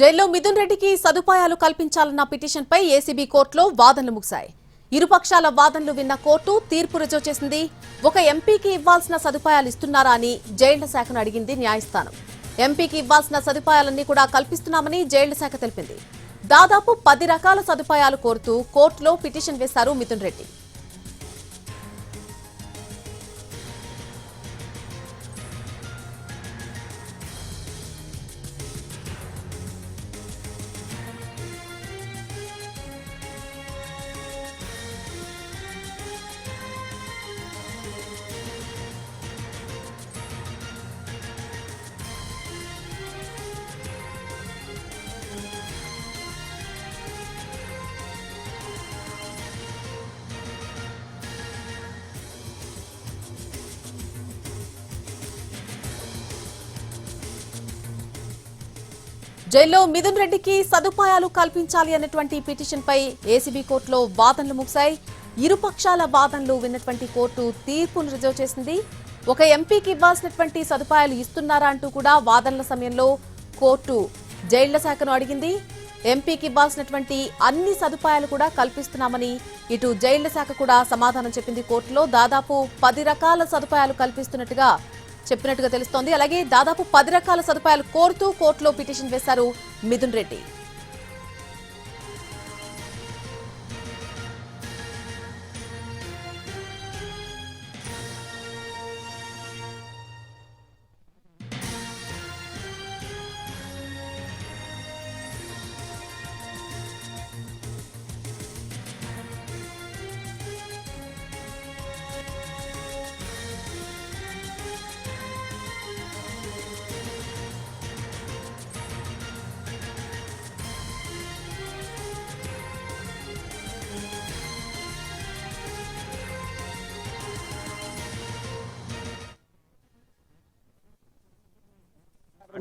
జైల్లో మిథున్ రెడ్డికి సదుపాయాలు కల్పించాలన్న పిటిషన్పై ఏసీబీ కోర్టులో వాదనలు ముగిశాయి. ఇరుపక్షాల వాదనలు విన్న కోర్టు తీర్పు రుజువు చేసింది ఒక ఎంపీకి ఇవ్వాల్సిన సదుపాయాలు ఇస్తున్నారా అని జైళ్ళ శాఖను అడిగింది న్యాయస్థానం. ఎంపీకి ఇవ్వాల్సిన సదుపాయాలన్నీ కూడా కల్పిస్తున్నామని జైళ్ళ శాఖ తెలిపింది. దాదాపు పది రకాల సదుపాయాలు కోరుతూ కోర్టులో పిటిషన్ వేశారు మిథున్ రెడ్డి. జైల్లో మిథున్ రెడ్డికి సదుపాయాలు కల్పించాలి అన్నటువంటి పిటిషన్పై ఏసీబీ కోర్టులో వాదనలు ముగిశాయి. ఇరుపక్షాల వాదనలు విన్నటువంటి కోర్టు తీర్పును రిజర్వ్ చేసింది. ఒక ఎంపీకి ఇవ్వాల్సినటువంటి సదుపాయాలు ఇస్తున్నారా అంటూ కూడా వాదనల సమయంలో కోర్టు జైళ్ళ శాఖను అడిగింది. ఎంపీకి ఇవ్వాల్సినటువంటి అన్ని సదుపాయాలు కూడా కల్పిస్తున్నామని ఇటు జైళ్ళ శాఖ కూడా సమాధానం చెప్పింది కోర్టులో. దాదాపు పది రకాల సదుపాయాలు కల్పిస్తున్నట్టుగా చెప్పినట్టుగా తెలుస్తోంది. అలాగే దాదాపు పది రకాల సదుపాయాలు కోరుతూ కోర్టులో పిటిషన్ వేశారు మిథున్ రెడ్డి.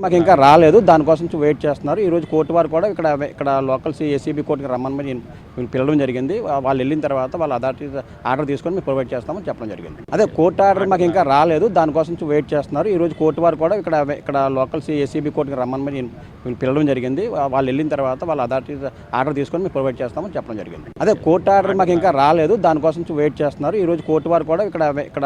మాకు ఇంకా రాలేదు దానికోసం వెయిట్ చేస్తున్నారు. ఈరోజు కోర్టు వారు కూడా ఇక్కడ ఇక్కడ లోకల్స్ ఏసీబీ కోర్టుకి రమ్మని నేను పిలవడం జరిగింది. వాళ్ళు వెళ్ళిన తర్వాత వాళ్ళ అథారిటీ ఆర్డర్ తీసుకొని మేము ప్రొవైడ్ చేస్తామని చెప్పడం జరిగింది. అదే కోర్టు ఆర్డర్ మాకు ఇంకా రాలేదు దానికోసం వెయిట్ చేస్తున్నారు. ఈరోజు కోర్టు వారు కూడా ఇక్కడ ఇక్కడ లోకల్స్ ఏసీబీ కోర్టుకి రమ్మని నేను పిలవడం జరిగింది. వాళ్ళు వెళ్ళిన తర్వాత వాళ్ళ అథారిటీ ఆర్డర్ తీసుకొని మేము ప్రొవైడ్ చేస్తామని చెప్పడం జరిగింది. అదే కోర్టు ఆర్డర్ మాకు ఇంకా రాలేదు దానికోసం వెయిట్ చేస్తున్నారు. ఈ రోజు కోర్టు వారు కూడా ఇక్కడ ఇక్కడ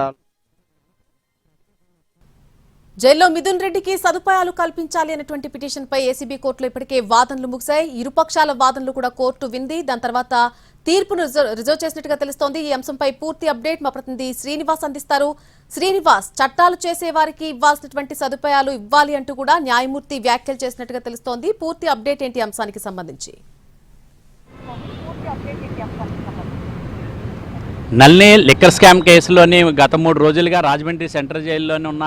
జైల్లో మిథున్ రెడ్డికి సదుపాయాలు కల్పించాలి అనేటువంటి పిటిషన్ పై ఏసీబీ కోర్టులో ఇప్పటికే వాదనలు ముగిశాయి. ఇరుపక్షాల వాదనలు కూడా కోర్టు వింది. దాని తర్వాత తీర్పును రిజర్వ్ చేసినట్టుగా తెలుస్తోంది. ఈ అంశంపై పూర్తి అప్డేట్ మా ప్రతినిధి శ్రీనివాస్ అందిస్తారు. శ్రీనివాస్ చట్టాలు చేసే వారికి ఇవ్వాల్సినటువంటి సదుపాయాలు ఇవ్వాలి అంటూ కూడా న్యాయమూర్తి వ్యాఖ్యలు చేసినట్టుగా తెలుస్తోంది. పూర్తి అప్డేట్ ఏంటి అంశానికి సంబంధించి? నల్ని లిక్కర్ స్కామ్ కేసులోని గత మూడు రోజులుగా రాజమండ్రి సెంట్రల్ జైల్లోనే ఉన్న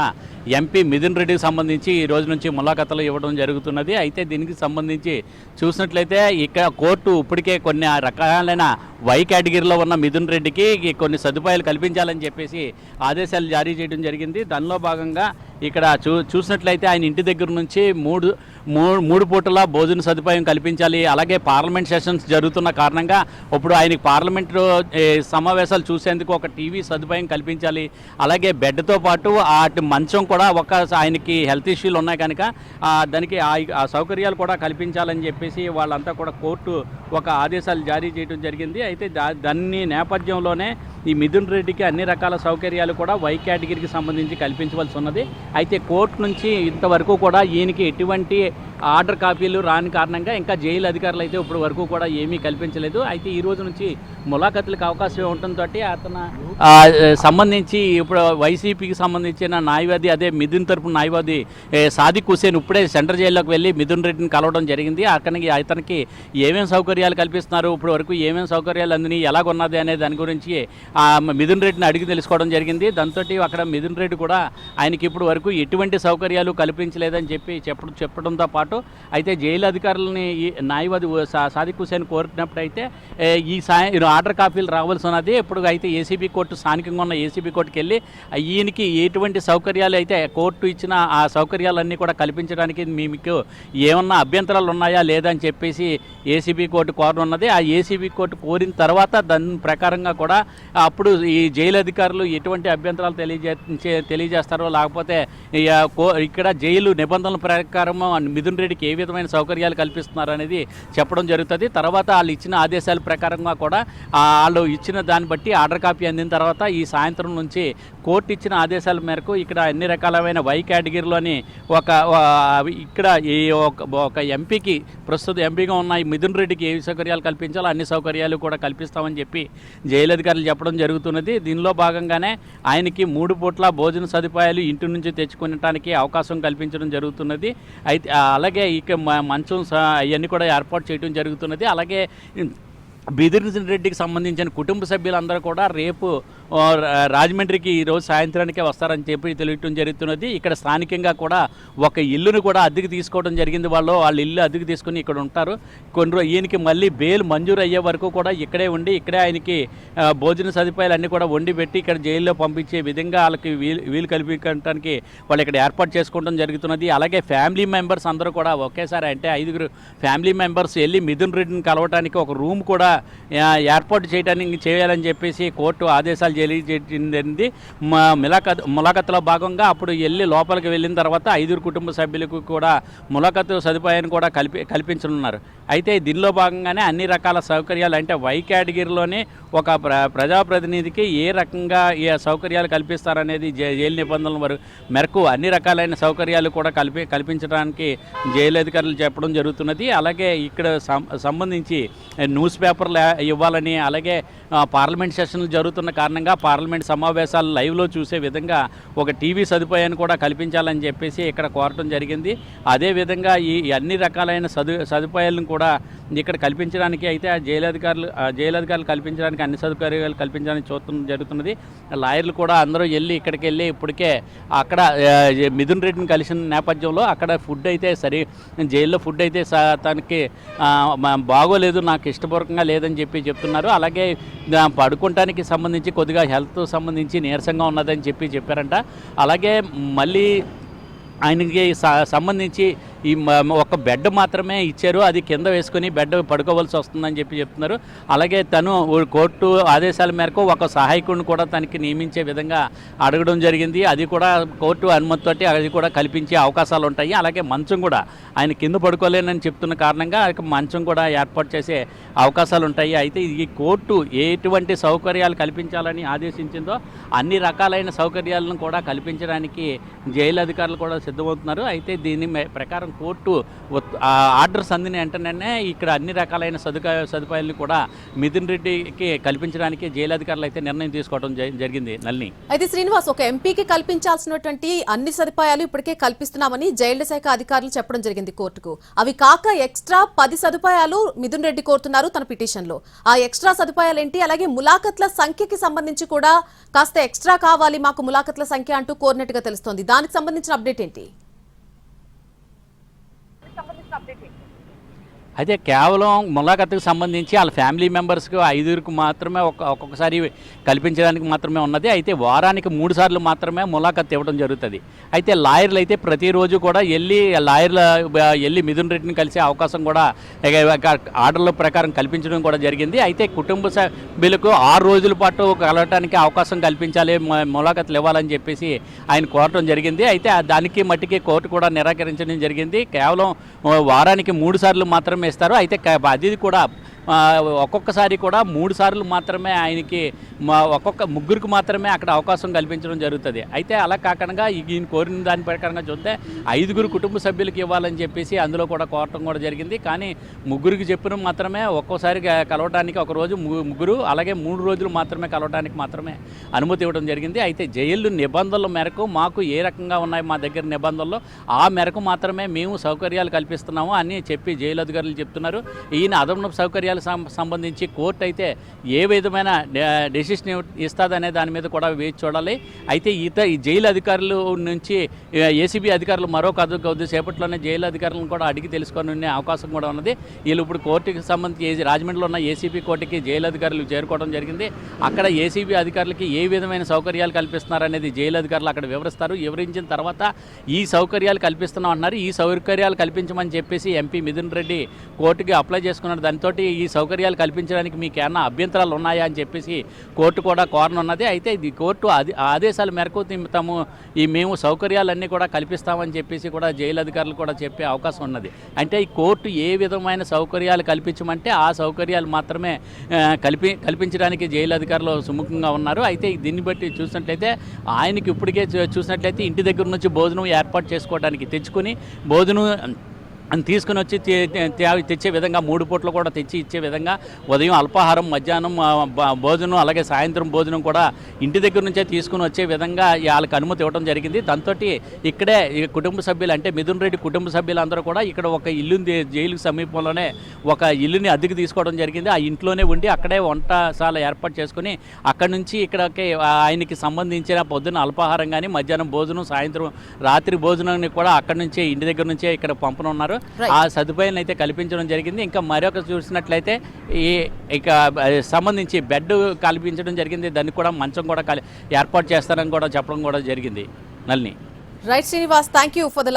ఎంపీ మిథున్ రెడ్డికి సంబంధించి ఈ రోజు నుంచి ములాఖతలు ఇవ్వడం జరుగుతున్నది. అయితే దీనికి సంబంధించి చూసినట్లయితే ఇక్కడ కోర్టు ఇప్పటికే కొన్ని రకాలైన వై కేటగిరీలో ఉన్న మిథున్ రెడ్డికి కొన్ని సదుపాయాలు కల్పించాలని చెప్పేసి ఆదేశాలు జారీ చేయడం జరిగింది. దానిలో భాగంగా ఇక్కడ చూ చూసినట్లయితే ఆయన ఇంటి దగ్గర నుంచి మూడు మూడు మూడు పూటల భోజన సదుపాయం కల్పించాలి. అలాగే పార్లమెంట్ సెషన్స్ జరుగుతున్న కారణంగా ఇప్పుడు ఆయనకి పార్లమెంటు సమావేశాలు చూసేందుకు ఒక టీవీ సదుపాయం కల్పించాలి. అలాగే బెడ్తో పాటు ఆ మంచం కూడా ఒక ఆయనకి హెల్త్ ఇష్యూలు ఉన్నాయి కనుక దానికి ఆ సౌకర్యాలు కూడా కల్పించాలని చెప్పేసి వాళ్ళంతా కూడా కోర్టు ఒక ఆదేశాలు జారీ చేయడం జరిగింది. అయితే దా దాన్ని నేపథ్యంలోనే ఈ మిథున్ రెడ్డికి అన్ని రకాల సౌకర్యాలు కూడా వై కేటగిరీకి సంబంధించి కల్పించవలసి ఉన్నది. అయితే కోర్టు నుంచి ఇంతవరకు కూడా ఈయనకి ఎటువంటి ఆర్డర్ కాపీలు రాని కారణంగా ఇంకా జైలు అధికారులు అయితే ఇప్పటి వరకు కూడా ఏమీ కల్పించలేదు. అయితే ఈ రోజు నుంచి ములాఖతులకు అవకాశం ఉండటంతో అతను సంబంధించి ఇప్పుడు వైసీపీకి సంబంధించిన న్యాయవాది అదే మిథున్ తరపు న్యాయవాది సాదిక్ హుసేన్ ఇప్పుడే సెంట్రల్ జైల్లోకి వెళ్ళి మిథున్ రెడ్డిని కలవడం జరిగింది. అక్కడికి అతనికి ఏమేమి సౌకర్యాలు కల్పిస్తున్నారు? ఇప్పుడు వరకు ఏమేమి సౌకర్యాలు అందినాయి? ఎలాగున్నది అనే దాని గురించి మిథున్ రెడ్డిని అడిగి తెలుసుకోవడం జరిగింది. దాంతో అక్కడ మిథున్ రెడ్డి కూడా ఆయనకి ఇప్పుడు వరకు ఎటువంటి సౌకర్యాలు కల్పించలేదని చెప్పి చెప్పడం చెప్పడంతో పాటు అయితే జైలు అధికారులని ఈ న్యాయవాది సాదిక్ హుసేన్ కోరినప్పుడైతే ఈ సాయం ఆర్డర్ కాపీలు రావాల్సి ఉన్నది. ఇప్పుడు అయితే ఏసీబీ కోర్టు కోర్టు స్థానికంగా ఉన్న ఏసీబీ కోర్టుకి వెళ్ళి ఈయనకి ఎటువంటి సౌకర్యాలు అయితే కోర్టు ఇచ్చిన ఆ సౌకర్యాలన్నీ కూడా కల్పించడానికి మీకు ఏమన్నా అభ్యంతరాలు ఉన్నాయా లేదా అని చెప్పేసి ఏసీబీ కోర్టు కోరనున్నది ఆ ఏసీబీ కోర్టు కోరిన తర్వాత దాని ప్రకారంగా కూడా అప్పుడు ఈ జైలు అధికారులు ఎటువంటి అభ్యంతరాలు తెలియజే తెలియజేస్తారో లేకపోతే కో- ఇక్కడ జైలు నిబంధనల ప్రకారం మిథున్ రెడ్డికి ఏ విధమైన సౌకర్యాలు కల్పిస్తున్నారు అనేది చెప్పడం జరుగుతుంది. తర్వాత వాళ్ళు ఇచ్చిన ఆదేశాల ప్రకారంగా కూడా వాళ్ళు ఇచ్చిన దాన్ని బట్టి ఆర్డర్ కాపీ అందిన తర్వాత ఈ సాయంత్రం నుంచి కోర్టు ఇచ్చిన ఆదేశాల మేరకు ఇక్కడ అన్ని రకాలమైన వై కేటగిరీలోని ఒక ఇక్కడ ఈ ఒక ఒక ఎంపీకి ప్రస్తుత ఎంపీగా ఉన్న ఈ మిథున్ రెడ్డికి ఏ సౌకర్యాలు కల్పించాలో అన్ని సౌకర్యాలు కూడా కల్పిస్తామని చెప్పి జైలు అధికారులు చెప్పడం జరుగుతున్నది. దీనిలో భాగంగానే ఆయనకి మూడు పూట్ల భోజన సదుపాయాలు ఇంటి నుంచి తెచ్చుకునటానికి అవకాశం కల్పించడం జరుగుతున్నది. అయితే అలాగే ఇక మ- మంచం స- అవన్నీ కూడా ఏర్పాటు చేయడం జరుగుతున్నది. అలాగే బిదిరి రెడ్డికి సంబంధించిన కుటుంబ సభ్యులందరూ కూడా రేపు రాజమండ్రికి ఈరోజు సాయంత్రానికే వస్తారని చెప్పి తెలియటం జరుగుతున్నది. ఇక్కడ స్థానికంగా కూడా ఒక ఇల్లును కూడా అద్దెకి తీసుకోవడం జరిగింది. వాళ్ళు వాళ్ళ ఇల్లు అద్దెకి తీసుకుని ఇక్కడ ఉంటారు. కొన్ని రోజు ఈయనకి మళ్ళీ బెయిల్ మంజూరు అయ్యే వరకు కూడా ఇక్కడే ఉండి ఇక్కడే ఆయనకి భోజన సదుపాయాలు అన్నీ కూడా వండి పెట్టి ఇక్కడ జైల్లో పంపించే విధంగా వాళ్ళకి వీలు వీలు కల్పించడానికి వాళ్ళు ఇక్కడ ఏర్పాటు చేసుకోవడం జరుగుతున్నది. అలాగే ఫ్యామిలీ మెంబర్స్ అందరూ కూడా ఒకేసారి అంటే ఐదుగురు ఫ్యామిలీ మెంబర్స్ వెళ్ళి మిథున్ రెడ్డిని కలవటానికి ఒక రూమ్ కూడా ఏర్పాటు చేయడానికి చేయాలని చెప్పేసి కోర్టు ఆదేశాలు తెలియజేసింది మా ములాఖత్ ములాఖత్లో భాగంగా అప్పుడు వెళ్ళి లోపలికి వెళ్ళిన తర్వాత ఐదుగురు కుటుంబ సభ్యులకు కూడా ములాఖతు సదుపాయాన్ని కూడా కల్పి కల్పించనున్నారు. అయితే దీనిలో భాగంగానే అన్ని రకాల సౌకర్యాలు అంటే వై కేటగిరీలోనే ఒక ప్ర ప్రజాప్రతినిధికి ఏ రకంగా ఏ సౌకర్యాలు కల్పిస్తారనేది జైలు నిబంధనల వరకు మేరకు అన్ని రకాలైన సౌకర్యాలు కూడా కల్పి కల్పించడానికి జైలు అధికారులు చెప్పడం జరుగుతున్నది. అలాగే ఇక్కడ సంబంధించి న్యూస్ పేపర్లు ఇవ్వాలని అలాగే పార్లమెంట్ సెషన్లు జరుగుతున్న కారణంగా పార్లమెంట్ సమావేశాలు లైవ్లో చూసే విధంగా ఒక టీవీ సదుపాయాన్ని కూడా కల్పించాలని చెప్పేసి ఇక్కడ కోరటం జరిగింది. అదేవిధంగా ఈ ఈ అన్ని రకాలైన సదు సదుపాయాలను కూడా ఇక్కడ కల్పించడానికి అయితే ఆ జైలు అధికారులు జైలు అధికారులు కల్పించడానికి అన్ని సదుపాయాలు కల్పించడానికి చూడటం జరుగుతున్నది. లాయర్లు కూడా అందరూ వెళ్ళి ఇక్కడికి వెళ్ళి ఇప్పటికే అక్కడ మిథున్ రెడ్డిని కలిసిన నేపథ్యంలో అక్కడ ఫుడ్ అయితే సరి జైల్లో ఫుడ్ అయితే తనకి బాగోలేదు నాకు ఇష్టపూర్వకంగా లేదని చెప్పి చెప్తున్నారు. అలాగే పడుకోవటానికి సంబంధించి కొద్దిగా హెల్త్ సంబంధించి నీరసంగా ఉన్నదని చెప్పి చెప్పారంట. అలాగే మళ్ళీ ఆయనకి సంబంధించి ఈ మ- ఒక బెడ్ మాత్రమే ఇచ్చారు. అది కింద వేసుకుని బెడ్ పడుకోవాల్సి వస్తుందని చెప్పి చెప్తున్నారు. అలాగే తను ఓ కోర్టు ఆదేశాల మేరకు ఒక సహాయకుడిని కూడా తనకి నియమించే విధంగా అడగడం జరిగింది. అది కూడా కోర్టు అనుమతితోటి అది కూడా కల్పించే అవకాశాలు ఉంటాయి. అలాగే మంచం కూడా ఆయన కింద పడుకోలేనని చెప్తున్న కారణంగా ఆయనకి మంచం కూడా ఏర్పాటు చేసే అవకాశాలు ఉంటాయి. అయితే ఈ కోర్టు ఎటువంటి సౌకర్యాలు కల్పించాలని ఆదేశించిందో అన్ని రకాలైన సౌకర్యాలను కూడా కల్పించడానికి జైలు అధికారులు కూడా సిద్ధమవుతున్నారు. అయితే దీని ప్రకారం కోర్టు ఆర్డర్స్ అందిన వెంటనే ఇక్కడ అన్ని రకాలైన సదుపాయ సదుపాయాలను కూడా మిథున్ రెడ్డికి కల్పించడానికి జైలు అధికారులు అయితే నిర్ణయం తీసుకోవడం జ- జరిగింది నల్ని అయితే శ్రీనివాస్ ఒక ఎంపీకి కల్పించాల్సినటువంటి అన్ని సదుపాయాలు ఇప్పటికే కల్పిస్తున్నామని జైళ్ళ శాఖ అధికారులు చెప్పడం జరిగింది కోర్టుకు. అవి కాక ఎక్స్ట్రా పది సదుపాయాలు మిథున్ రెడ్డి కోరుతున్నారు తన పిటిషన్లో ఆ ఎక్స్ట్రా సదుపాయాలు ఏంటి అలాగే ములాఖత్ల సంఖ్యకి సంబంధించి కూడా కాస్త ఎక్స్ట్రా కావాలి మాకు ములాఖత్ల సంఖ్య అంటూ కోరినట్టుగా తెలుస్తోంది. దానికి సంబంధించిన అప్డేట్ ఏంటి? అయితే కేవలం ములాఖత్కు సంబంధించి వాళ్ళ ఫ్యామిలీ మెంబర్స్కి ఐదుగురికి మాత్రమే ఒక ఒక్కొక్కసారి కల్పించడానికి మాత్రమే ఉన్నది. అయితే వారానికి మూడు సార్లు మాత్రమే ములాఖత్ ఇవ్వడం జరుగుతుంది. అయితే లాయర్లు అయితే ప్రతిరోజు కూడా వెళ్ళి లాయర్ల వెళ్ళి మిథున్ రెడ్డిని కలిసే అవకాశం కూడా ఆర్డర్ల ప్రకారం కల్పించడం కూడా జరిగింది. అయితే కుటుంబ సభ్యులకు ఆరు రోజుల పాటు కలవటానికి అవకాశం కల్పించాలి మ- ములాఖత్లు ఇవ్వాలని చెప్పేసి ఆయన కోరటం జరిగింది. అయితే దానికి మట్టికి కోర్టు కూడా నిరాకరించడం జరిగింది. కేవలం వారానికి మూడు సార్లు మాత్రమే ఇస్తారు అయితే క- అది కూడా ఒక్కొక్కసారి కూడా మూడు సార్లు మాత్రమే ఆయనకి మా ఒక్కొక్క ముగ్గురికి మాత్రమే అక్కడ అవకాశం కల్పించడం జరుగుతుంది. అయితే అలా కాకుండా ఈయన కోరిన దాని ప్రకారంగా చూస్తే ఐదుగురు కుటుంబ సభ్యులకి ఇవ్వాలని చెప్పేసి అందులో కూడా కోరటం కూడా జరిగింది. కానీ ముగ్గురికి చెప్పిన మాత్రమే ఒక్కోసారి కలవటానికి ఒక రోజు ముగ్గురు అలాగే మూడు రోజులు మాత్రమే కలవటానికి మాత్రమే అనుమతి ఇవ్వడం జరిగింది. అయితే జైలు నిబంధనల మేరకు మాకు ఏ రకంగా ఉన్నాయి మా దగ్గర నిబంధనలు ఆ మేరకు మాత్రమే మేము సౌకర్యాలు కల్పిస్తున్నాము అని చెప్పి జైలు అధికారులు చెప్తున్నారు. ఈయన అదనపు సౌకర్యాలు సౌకర్యాల సంబంధించి కోర్టు అయితే ఏ విధమైన డెసిషన్ ఇస్తుందనే దాని మీద కూడా వేచి చూడాలి. అయితే ఇత ఈ జైలు అధికారులు నుంచి ఏసీబీ అధికారులు మరో కొద్ది కొద్దిసేపట్లోనే జైలు అధికారులను కూడా అడిగి తెలుసుకొని ఉండే అవకాశం కూడా ఉన్నది. వీళ్ళు ఇప్పుడు కోర్టుకి సంబంధించి రాజమండ్రిలో ఉన్న ఏసీబీ కోర్టుకి జైలు అధికారులు చేరుకోవడం జరిగింది. అక్కడ ఏసీబీ అధికారులకి ఏ విధమైన సౌకర్యాలు కల్పిస్తున్నారు అనేది జైలు అధికారులు అక్కడ వివరిస్తారు. వివరించిన తర్వాత ఈ సౌకర్యాలు కల్పిస్తున్నాం అంటున్నారు ఈ సౌకర్యాలు కల్పించమని చెప్పేసి ఎంపీ మిథున్ రెడ్డి కోర్టుకి అప్లై చేసుకున్నారు దాంతో ఈ ఈ సౌకర్యాలు కల్పించడానికి మీకు ఏమన్నా అభ్యంతరాలు ఉన్నాయా అని చెప్పేసి కోర్టు కూడా కోరనున్నది అయితే ఇది కోర్టు ఆదేశాల మేరకు తి- తాము ఈ మేము సౌకర్యాలన్నీ కూడా కల్పిస్తామని చెప్పేసి కూడా జైలు అధికారులు కూడా చెప్పే అవకాశం ఉన్నది. అంటే ఈ కోర్టు ఏ విధమైన సౌకర్యాలు కల్పించమంటే ఆ సౌకర్యాలు మాత్రమే కల్పి కల్పించడానికి జైలు అధికారులు సుముఖంగా ఉన్నారు. అయితే దీన్ని బట్టి చూసినట్లయితే ఆయనకి ఇప్పటికే చూ- చూసినట్లయితే ఇంటి దగ్గర నుంచి భోజనం ఏర్పాటు చేసుకోవడానికి తెచ్చుకొని భోజనం తీసుకుని వచ్చి తెచ్చే విధంగా మూడు పూట్లు కూడా తెచ్చి ఇచ్చే విధంగా ఉదయం అల్పాహారం మధ్యాహ్నం భోజనం అలాగే సాయంత్రం భోజనం కూడా ఇంటి దగ్గర నుంచే తీసుకుని వచ్చే విధంగా వాళ్ళకి అనుమతి ఇవ్వడం జరిగింది. దాంతో ఇక్కడే కుటుంబ సభ్యులు అంటే మిథున్ రెడ్డి కుటుంబ సభ్యులందరూ కూడా ఇక్కడ ఒక ఇల్లు జైలు సమీపంలోనే ఒక ఇల్లుని అద్దెకు తీసుకోవడం జరిగింది. ఆ ఇంట్లోనే ఉండి అక్కడే వంటశాల ఏర్పాటు చేసుకుని అక్కడ నుంచి ఇక్కడికి ఆయనకి సంబంధించిన పొద్దున అల్పాహారం కానీ మధ్యాహ్నం భోజనం సాయంత్రం రాత్రి భోజనాన్ని కూడా అక్కడ నుంచే ఇంటి దగ్గర నుంచే ఇక్కడ పంపనున్నారు. Right. ఆ సదుపాయాన్ని అయితే కల్పించడం జరిగింది. ఇంకా మరొక చూసినట్లయితే ఈ ఇక సంబంధించి బెడ్ కల్పించడం జరిగింది. దానికి కూడా మంచం కూడా ఏర్పాటు చేస్తారని కూడా చెప్పడం కూడా జరిగింది. నల్ని right Srinivas thank you for the